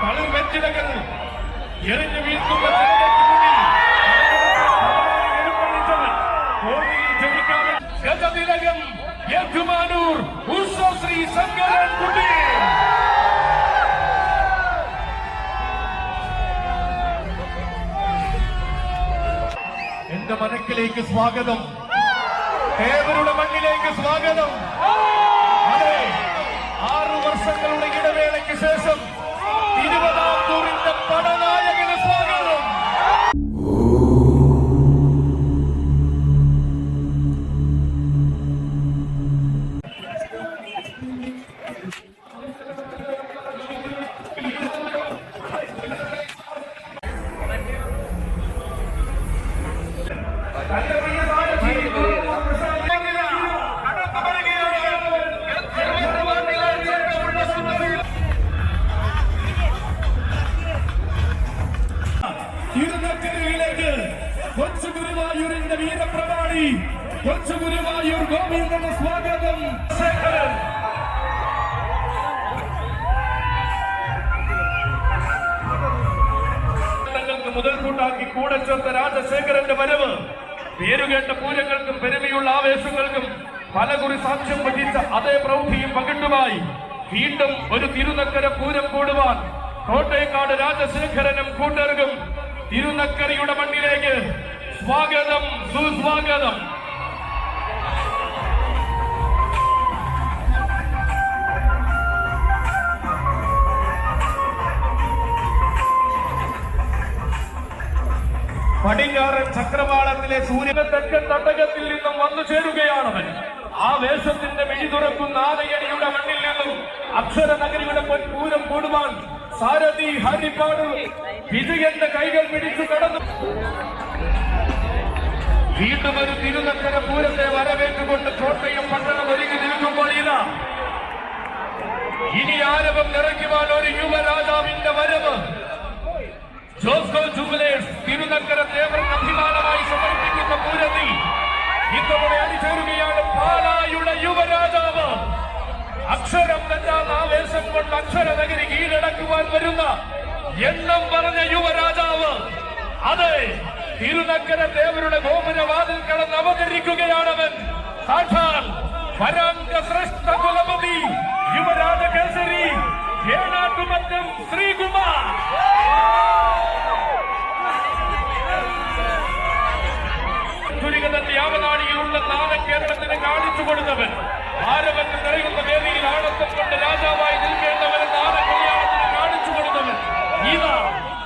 തളിർ വെറ്റിലകൾ എറിഞ്ഞു വീഴ്ത്തുന്ന ഗജതിലകം ഏറ്റുമാനൂർ ഉത്സവശ്രീ സംഗരൻ കുട്ടി എന്റെ മനക്കിലേക്ക് സ്വാഗതം. ദേവരുടെ മണ്ണിലേക്ക് സ്വാഗതം. അതെ ആറു വർഷങ്ങളുടെ ഇടവേളയ്ക്ക് ശേഷം തിരുനക്കരയിലേക്ക് കൊച്ചു ഗുരുവായൂരിന്റെ വീരപ്രമാണി കൊച്ചു ഗുരുവായൂർ ഗോവിന്ദന് സ്വാഗതം. ശേഖരൻ മുതൽക്കൂട്ടാക്കി കൂടെ ചേർത്ത രാജശേഖരന്റെ വരവ് പേരുകേട്ട പൂരങ്ങൾക്കും പെരുമയുള്ള ആവേശങ്ങൾക്കും പലകുറി സാക്ഷ്യം വഹിച്ച അതേ പ്രൗഢിയും പകിട്ടുമായി വീണ്ടും ഒരു തിരുനക്കര പൂരം കൂടുവാൻ കോട്ടയക്കാട് രാജശേഖരനും കൂട്ടർക്കും തിരുനക്കരയുടെ മണ്ണിലേക്ക് സ്വാഗതം സുസ്വാഗതം. പടിഞ്ഞാറൻ ചക്രവാളത്തിലെ സൂര്യ തെക്കൻ തട്ടകത്തിൽ നിന്നും വന്നു ചേരുകയാണവൻ. ആ വേഷത്തിന്റെ മിഴി തുറക്കുന്ന ആദയടിയുടെ മണ്ണിൽ നിന്നും അക്ഷര നഗരിയുടെ പൊൻപൂരം കൂടുവാൻ സാരഥി ഹരിപ്പാട് വിജയന്റെ കൈകൾ പിടിച്ചു കടന്നു. വീണ്ടും ഒരു തിരുനക്കര പൂരത്തെ വരവേറ്റുകൊണ്ട് കോട്ടയം പട്ടണം ഒരുങ്ങി നിൽക്കുമ്പോൾ ഇതാ. ഇനി ആരവം നിറയ്ക്കുവാൻ ഒരു യുവരാജാവിന്റെ വരവ്. ജോസ്കോ ജൂബിലേഴ്സ് തിരുനക്കര ദേവൻ അഭിമാനമായി സമർപ്പിക്കുന്ന പൂരത്തിൽ ഇത്തവണ അണിചേരുകയാണ് പാലായുടെ യുവരാജാവ്. അക്ഷരം തെറ്റാത്ത ആവേശം കൊണ്ട് അക്ഷര നഗരി കീഴടക്കുവാൻ വരുന്ന എണ്ണം പറഞ്ഞ യുവരാജാവ് അതെ തിരുനക്കര ദേവരുടെ ഗോപുരവാതിൽ കടന്ന് അവതരിക്കുകയാണവൻ. സാക്ഷാൽ വരാങ്ക ശ്രേഷ്ഠ കുലപതി യുവരാജ കേസരി ഏനാട്ടുമറ്റം ശ്രീകുമാർ. ദുരിതന്റെ യാവനാടിയിലുള്ള നാളെ കേരളത്തിന് കാണിച്ചു കൊടുത്തവൻ. ആരവന് നിറയുന്ന വേദിയിൽ ആണത്തം കൊണ്ട് രാജാവായി നിൽക്കേണ്ടവൻ നാടൻ കാണിച്ചു കൊടുത്തവൻ.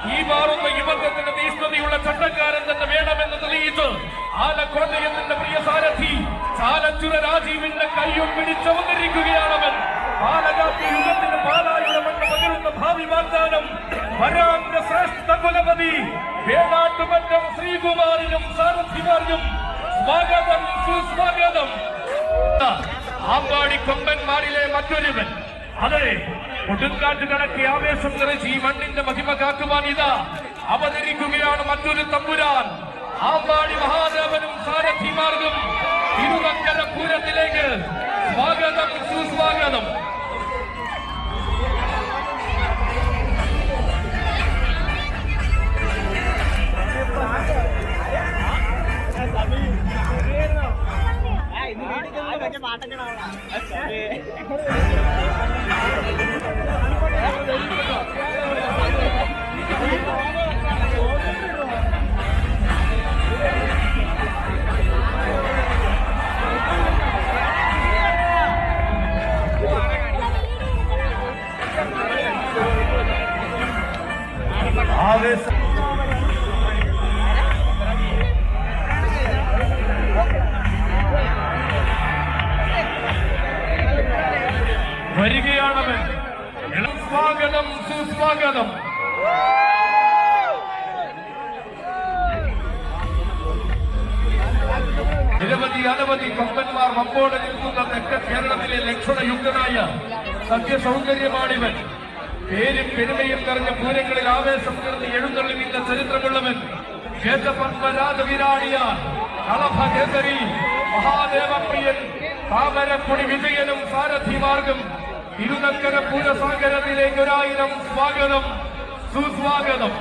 ഈ മാറുന്ന യുവത്വത്തിന്റെ തീഷ്ണതയുള്ള ചട്ടക്കാരൻ തന്നെ വേണമെന്ന് തെളിയിച്ച് ആലക്കോട്ടയത്തിന്റെ പ്രിയ സാരഥി ചാലച്ചുര രാജീവിന്റെ കയ്യും പിടിച്ചവതരിക്കുകയാണവൻ പാലകാത്തി യുഗത്തിന് പാലായുടെ മണ്ണ് പകരുന്ന ഭാവി വാഗ്ദാനം വരാന്റെ ശ്രേഷ്ഠ കുലപതി സ്വാഗതം സുസ്വാഗതം. ആമ്പാടി കൊമ്പന്മാരിലെ മറ്റൊരുവൻ. അതെ കൊടുങ്കാറ്റ് കണക്കി ആവേശം നിറച്ച് ഈ മണ്ണിന്റെ മഹിമ കാക്കുവാൻ ഇതാ. അവതരിക്കുകയാണ് മറ്റൊരു തമ്പുരാൻ. ആമ്പാടി മഹാദേവനും സാരഥിമാർഗം തിരുവക്കര പൂരത്തിലേക്ക് ആവേശം പേരും പെരുമയും നിറഞ്ഞ പൂരങ്ങളിൽ ആവേശം തീർന്ന് എഴുന്നള്ളി നിന്ന ചരിത്രമുള്ളവൻ. കേശപത്മരാജവിരാടിയാൻ കളഭ കേസരി മഹാദേവപ്രിയൻ താമരപ്പൊടി വിജയനും സാരഥിമാർഗം ഇരുനക്കര പൂരസാഗരത്തിലേക്ക് ഒരായിരം സ്വാഗതം സുസ്വാഗതം.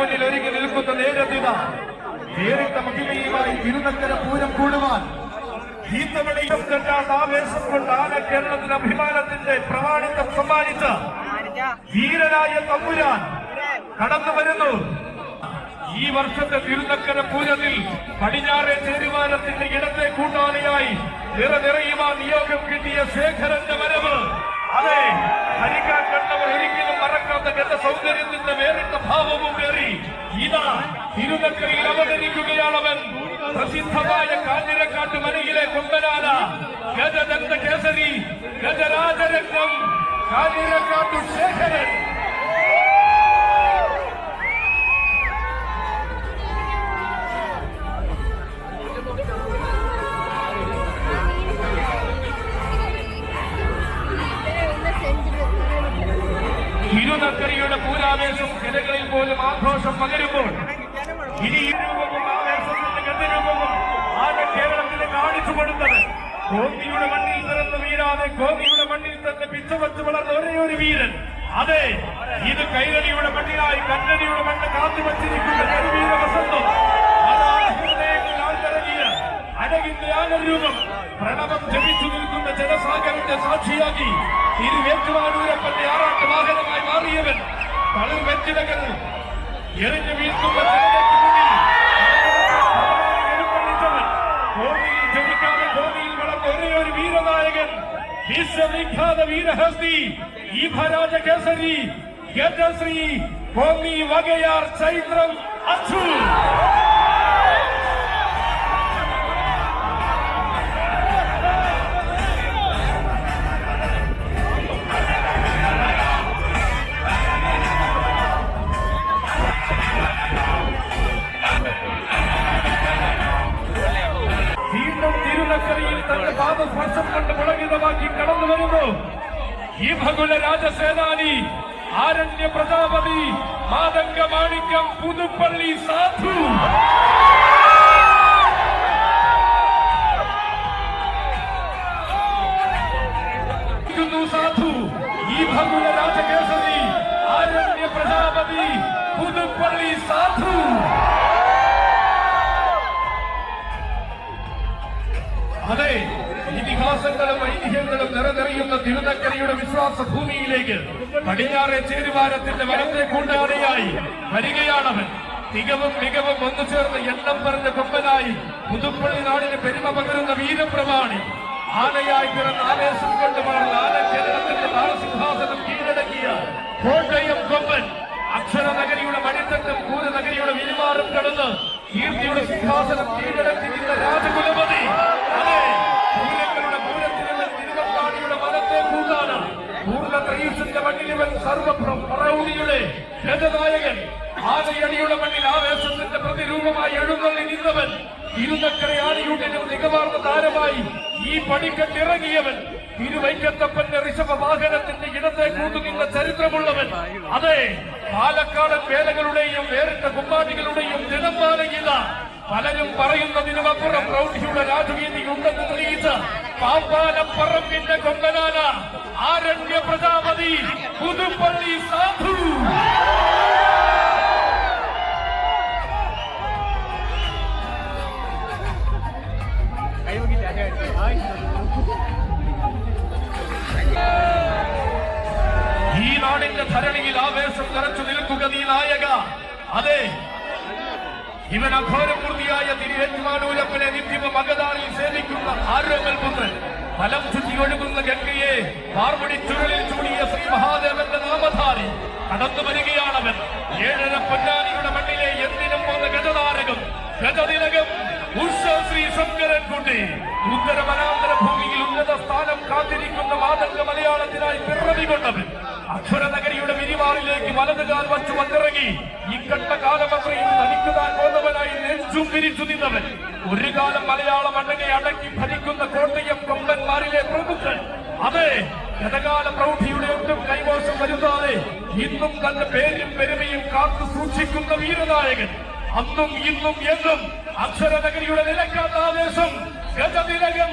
മുന്നിൽ ഒരുങ്ങി നിൽക്കുന്ന നേരത്തിത. നേരിട്ട മഹിമയുമായി ഇരുനക്കര പൂരം കൂടുവാൻ ഈ തവണയും തെറ്റാത്ത ആവേശം കൊണ്ട് കേരളത്തിന് അഭിമാനത്തിന്റെ പ്രമാണിത്വം സമ്മാനിച്ച വീരനായ തമ്പുരാൻ കടന്നു വരുന്നു. ഈ വർഷത്തെ തിരുനക്കര പൂരത്തിൽ പടിഞ്ഞാറെ തീരുമാനത്തിന്റെ ഇടത്തെ കൂട്ടാളിയായി നിറ നിറയുവാൻ നിയോഗം കിട്ടിയ ശേഖരന്റെ വരവ്. അതെ ഹരിക്കാൻ കണ്ടവർ ഒരിക്കലും മറക്കാത്ത ഗത സൗന്ദര്യത്തിന്റെ വേറിട്ട ഭാവവും കയറി ഇതാ തിരുനക്കരയിൽ അവതരിക്കുകയാണവൻ പ്രസിദ്ധമായ കാഞ്ഞിരക്കാട്ട് മനയിലെ കൊമ്പനാന. ഗജദന്ത കേസരി ഗജരാജരത്നം കാഞ്ഞിരക്കാട്ടു ശേഖരൻ. അതെ ഇത് കൈരളിയുടെ മണ്ണിലായി കന്നടിയുടെ മണ്ണ് കാത്തു വച്ചിരിക്കുന്ന അഴകിന്റെ ആനരൂപം പ്രണവം ജപിച്ചു നിൽക്കുന്ന ജനസാഗരന്റെ സാക്ഷിയാക്കി തിരുവേറ്റുവാനൂരപ്പന്റെ ആറാട്ട് വാഹനമായി മാറിയവൻ തളിർ വെറ്റിലകൾ എറിഞ്ഞു വീഴ്ത്തുന്ന ജനിക്കാതെ കോന്നിയിൽ വളർന്ന ഒരേ ഒരു വീരനായകൻ വിശ്വവിഖ്യാത വീരഹസ്തി ഭരാജ കേസരി ഗജശ്രീ കോമി വകയാർ ചൈത്രം അച്ചു വീണ്ടും തിരുനക്കരയിൽ തന്റെ പാദസ്പർശം കൊണ്ട് മുളകിതമാക്കി കടന്നു വരുന്നു. ഈ ഭകുല രാജസേനാനി ആരണ്യ പ്രജാപതി മാതംഗ മാണിക്യം പുതുപ്പള്ളി സാധു ഇരിക്കുന്നു സാധു ഈ ഭകുല രാജകേസരി ആരണ്യ പ്രജാപതി പുതുപ്പള്ളി സാധു അതെ ഇതിഹാസങ്ങളും ഐതിഹ്യങ്ങളും നിറനിറയുന്ന തിരുനക്കരയുടെ വിശ്വാസ ഭൂമിയിലേക്ക് പടിഞ്ഞാറെ ചേരുവാരത്തിന്റെ വനത്തെ കൂണ്ടാളിയായി വരികയാണവൻ തികവും മികവും വന്നു ചേർന്ന് എണ്ണം പറഞ്ഞ കൊമ്പനായി പുതുപ്പള്ളി നാടിന് പെരുമ പകരുന്ന വീരപ്രമാണി. ആനയായി പിറന്ന ആവേശം കൊണ്ട് വളർന്ന ആന കേരളത്തിന്റെ താരസിംഹാസനം കീഴടക്കിയ കോട്ടയം കൊമ്പൻ. അക്ഷര നഗരിയുടെ മണിത്തട്ടും പൂരനഗരിയുടെ വിരുമാറും കടന്ന് കീർത്തിയുടെ സിംഹാസനം കീഴടക്കി നിന്ന രാജകുലപതി. അതെ. ത്രയീസിന്റെ മണ്ണിലിവൻ സർവപ്രൗഢിയുടെ രഥനായകൻ. ആനയടിയുടെ മണ്ണിൽ ആവേശത്തിന്റെ പ്രതിരൂപമായി എഴുന്നള്ളി നിന്നവൻ. ഇരുന്നക്കര ആനയൂട്ടിനും നികമാർന്ന താരമായി ഈ പടിക്കെട്ടിറങ്ങിയവൻ തിരുവൈക്കത്തപ്പന്റെ ഋഷഭ വാഹനത്തിന്റെ ഇടത്തെ കൂട്ടുനിന്ന ചരിത്രമുള്ളവൻ. അതെ പാലക്കാടൻ വേലകളുടെയും വേറിട്ട കുമ്പാടികളുടെയും ജനമാലയില പലരും പറയുന്നതിനുമപ്പുറം പ്രൗഢിയുടെ രാജവീതി ഉണ്ടെന്ന് തെളിയിച്ച പാമ്പാലപ്പറമ്പിന്റെ കൊമ്പനാന ആരണ്യ പ്രജാപതി പുതുപ്പള്ളി സാധു. ഈ നാടിന്റെ ധരണിയിൽ ആവേശം നിറച്ചു നിൽക്കുക നീ നായക. അതെ. ഇവൻ അഘോരപൂർത്തിയായ തിരുവേറ്റുമാനൂരപ്പനെ നിത്യമ മകതാറിൽ സേവിക്കുന്ന ആരോമൽ പുത്രൻ? ഫലം ചുറ്റി ഒഴുകുന്ന ഗംഗയെ പാർവടി ചുഴലിൽ ചൂടിയ ശ്രീ മഹാദേവന്റെ നാമധാരി കടന്നു വരികയാണവൻ. ഏഴര പൊന്നാനിയുടെ മണ്ണിലെ എന്തിനും പോന്ന ഗജതാരകം ഗജതിലകം ശ്രീ ശങ്കരൻ കുട്ടി ഉത്തര വനാന്തര ഭൂമിയിൽ ഉന്നത സ്ഥാനം കാത്തിരിക്കുന്ന മാതംഗ മലയാളത്തിനായി പിറവി കൊണ്ടവൻ അക്ഷര വിരിവാറിലേക്ക് വലതുകാൽ വച്ചു വന്നിറങ്ങി. ഇക്കണ്ട കാലമത്രയും തനിക്കുതാൻ പോന്നവനായി നെഞ്ചും തിരിച്ചു നിന്നവൻ. ഒരു കാലം മലയാള മണ്ണിനെ അടക്കി ഭരിക്കുന്ന കോട്ടയം കൊമ്പന്മാരിലെ പ്രമുഖൻ. അതെ ഗതകാല പ്രൗഢിയുടെ ഒട്ടും കൈമോശം വരുത്താതെ ഇന്നും തന്റെ പേരും പെരുമയും കാത്തു സൂക്ഷിക്കുന്ന വീരനായകൻ. അന്നും ഇന്നും എന്നും അക്ഷരനഗരിയുടെ നിലക്കാത്ത ആവേശം ഗജതിലകം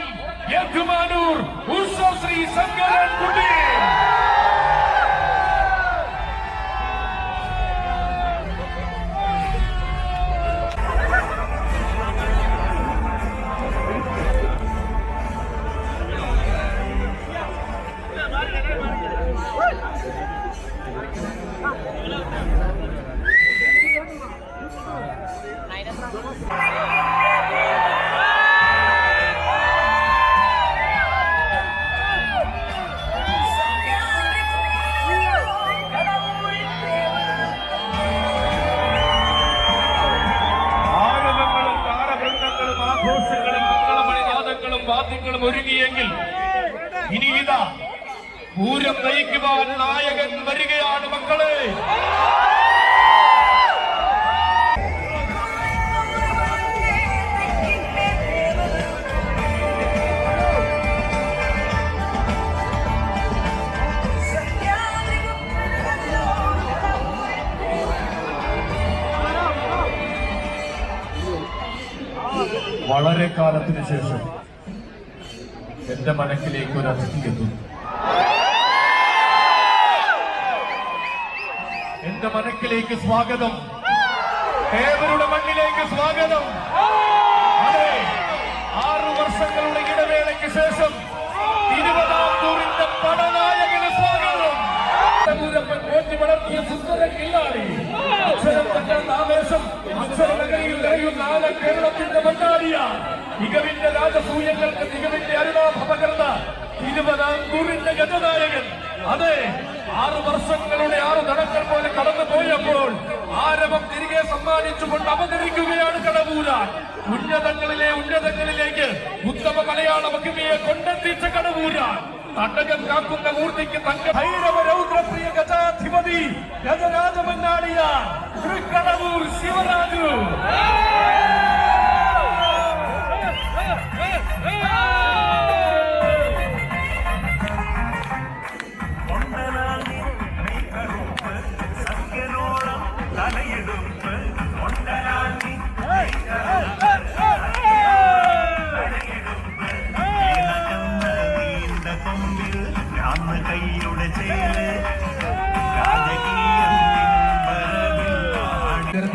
ഏറ്റുമാനൂർ ഉത്സവശ്രീ ശങ്കരൻ വളരെ കാലത്തിന് ശേഷം എന്റെ മനക്കിലേക്ക് ഒരു അതിഥി എത്തുന്നു. എന്റെ മനക്കിലേക്ക് സ്വാഗതം. ഏവരുടെ മണ്ണിലേക്ക് സ്വാഗതം. ആറു വർഷങ്ങളുടെ ഇടവേളയ്ക്ക് ശേഷം ഇരുപതാം തൂറിന്റെ പടനായകന് സ്വാഗതം. വളർത്തിയ തിരുവിതാംകൂറിന്റെ ഗതനായകൻ അതെ ആറ് വർഷങ്ങളുടെ ആറ് തടങ്ങൾ പോലെ കടന്നു പോയപ്പോൾ ആരവം തിരികെ സമ്മാനിച്ചുകൊണ്ട് അവതരിക്കുകയാണ് കടവൂരാൻ. ഉന്നതങ്ങളിലെ ഉന്നതങ്ങളിലേക്ക് ഉത്തമ മലയാള മഹിമയെ കൊണ്ടെത്തിച്ച കടവൂരാൻ. തടകം കാക്കുന്ന മൂർത്തിക്ക് തങ്ക ഭൈരവ രൗദ്രപ്രിയ ഗജാധിപതി ഗജരാജമന്നാടിയ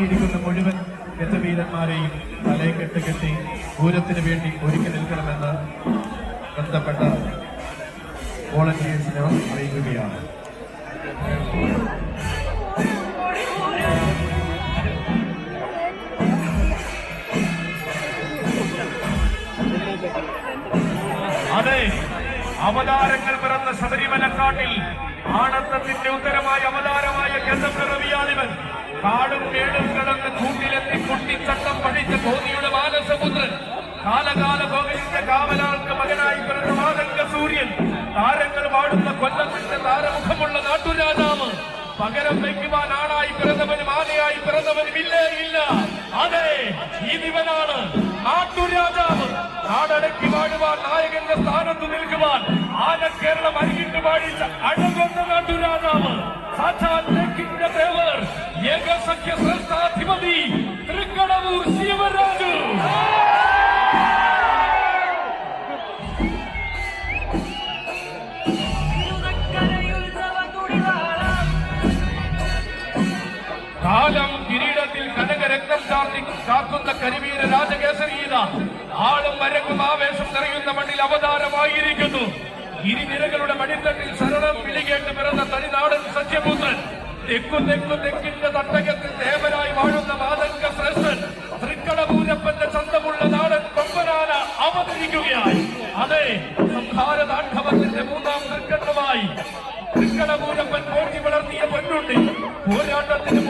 വരവിൽ നിരത്തിയിരിക്കുന്ന മുഴുവൻ രഥവീരന്മാരെയും തലയെ കെട്ടുകെട്ടി പൂരത്തിന് വേണ്ടി ഒരുക്കി നിൽക്കണമെന്ന് ബന്ധപ്പെട്ട വോളണ്ടിയേഴ്സിനെ അറിയിക്കുകയാണ്. അതെ അവതാരങ്ങൾ പിറന്ന ശബരിമല കാട്ടിൽ ആനന്ദത്തിന്റെ ഉത്തരമായ അവതാരമായ ഗന്ധപിറവിയാണിവൻ കാടും മേടും കിടന്ന് കൂട്ടിലെത്തി കുട്ടിച്ചട്ടം പഠിച്ച ധോനിയുടെ ബാലസമുദ്രൻ. കാലകാല ഭോഗന്റെ കാവലാൾക്ക് മകനായി പിറന്ന മാതംഗ സൂര്യൻ. താരങ്ങൾ പാടുന്ന കൊല്ലത്തിന്റെ താരമുഖമുള്ള നാട്ടുരാജാവ്. പകരം വയ്ക്കുവാൻ ആണായി പിറന്നവനും ആനയായി പിറന്നവനും ഇല്ലേ ഇല്ല. അതെ ഇതിവനാണ് നാട്ടുരാജാവ്. നാടടക്കി പാടുവാൻ നായകന്റെ സ്ഥാനത്ത് നിൽക്കുവാൻ ആന കേരളം അരികിട്ട് പാടിച്ച അഴകുന്ന നാട്ടുരാജാവ്. സാക്ഷാൽ തെക്കിന്റെ ദേവർ ഏകസഖ്യ ശ്രേഷ്ഠാധിപതി തൃക്കടവൂർ ശിവരാജു. കാലം കിരീടത്തിൽ കനകരക്തം ചാർത്തി കാക്കുന്ന കരിവീര രാജകേസരീത ആളും വരക്കും ആവേശം നിറയുന്ന മണ്ണിൽ അവതാരമായിരിക്കുന്നു. ഇരുനിരകളുടെ മടിത്തട്ടിൽ ശരണം പിടികേട്ട് പിറന്ന തനിനാടൻ സത്യപുത്രൻ തെക്കും തെക്കും തെക്കിന്റെ തട്ടകത്തിൽ ദേവനായി വാഴുന്ന മാതംഗ ശ്രേഷ്ഠൻ തൃക്കടപൂരപ്പന്റെ ചന്തമുള്ള നാടൻ കൊമ്പനാന അവതരിക്കുകയായി. അതെ സംഹാരതാണ്ഡവത്തിന്റെ മൂന്നാം തൃക്കട്ടമായി തൃക്കടപൂരപ്പൻ പോറ്റി വളർത്തിയ പൊന്നുണ്ടി പോരാട്ടത്തിന്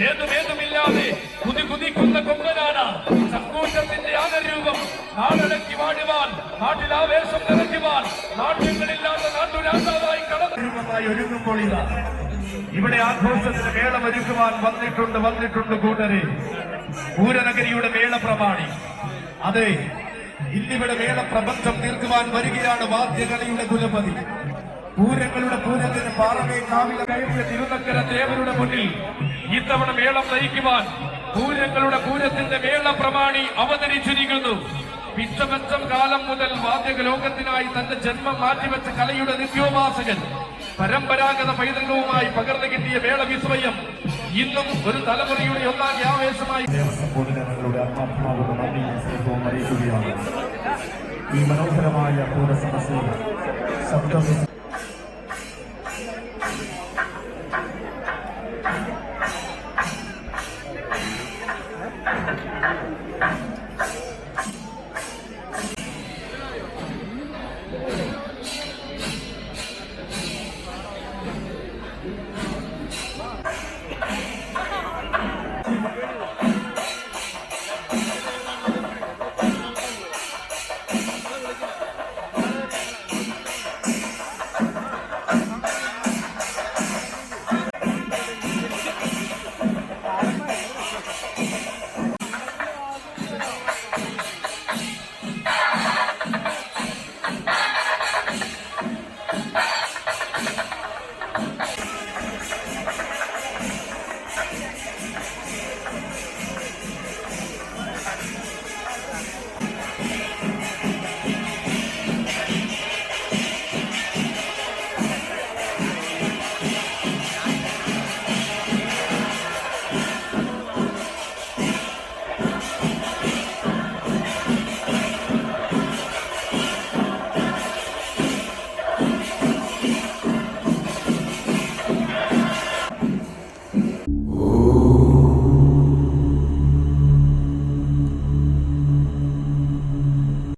ഏതുമേതുമില്ലാതെ കുതി കുതിക്കുന്ന കൊമ്പനാന സങ്കൂറ്റത്തിന്റെ ആദരൂപം നാടടക്കി വാടുവാൻ നാട്ടിൽ ആവേശം നിറയ്ക്കുവാൻ നാട്യങ്ങളില്ലാത്ത നാട്ടുരാജാവായി കടന്നു ഒരുങ്ങുമ്പോൾ ഇതാ. ഇവിടെ ആഘോഷത്തിന് മേളമൊരുക്കുവാൻ വന്നിട്ടുണ്ട് വന്നിട്ടുണ്ട് കൂട്ടരെ. പൂരനഗരിയുടെ മേളപ്രമാണി. അതെ ഇന്നിവിടെ മേളപ്രബന്ധം തീർക്കുവാൻ വരികയാണ് വാദ്യകളിയുടെ കുലപതി. പൂരങ്ങളുടെ പൂരത്തിന് പാറമേ കാവിലെ കയറിയ തിരുനക്കര ദേവരുടെ മുന്നിൽ ഇത്തവണ മേളം നയിക്കുവാൻ പൂരങ്ങളുടെ പൂരത്തിന്റെ മേള പ്രമാണി അവതരിച്ചിരിക്കുന്നു. പിച്ചപച്ചം കാലം മുതൽ വാദ്യക ലോകത്തിനായി തന്റെ ജന്മം മാറ്റിവെച്ച കലയുടെ നിത്യോപാസകൻ പരമ്പരാഗത പൈതൃകവുമായി പകർന്നു കിട്ടിയ മേള വിസ്മയം ഇന്നും ഒരു തലമുറയുടെ ഒന്നാം ആവേശമായി. ഈ മനോഹരമായ പൂരസമസ്യ ശബ്ദം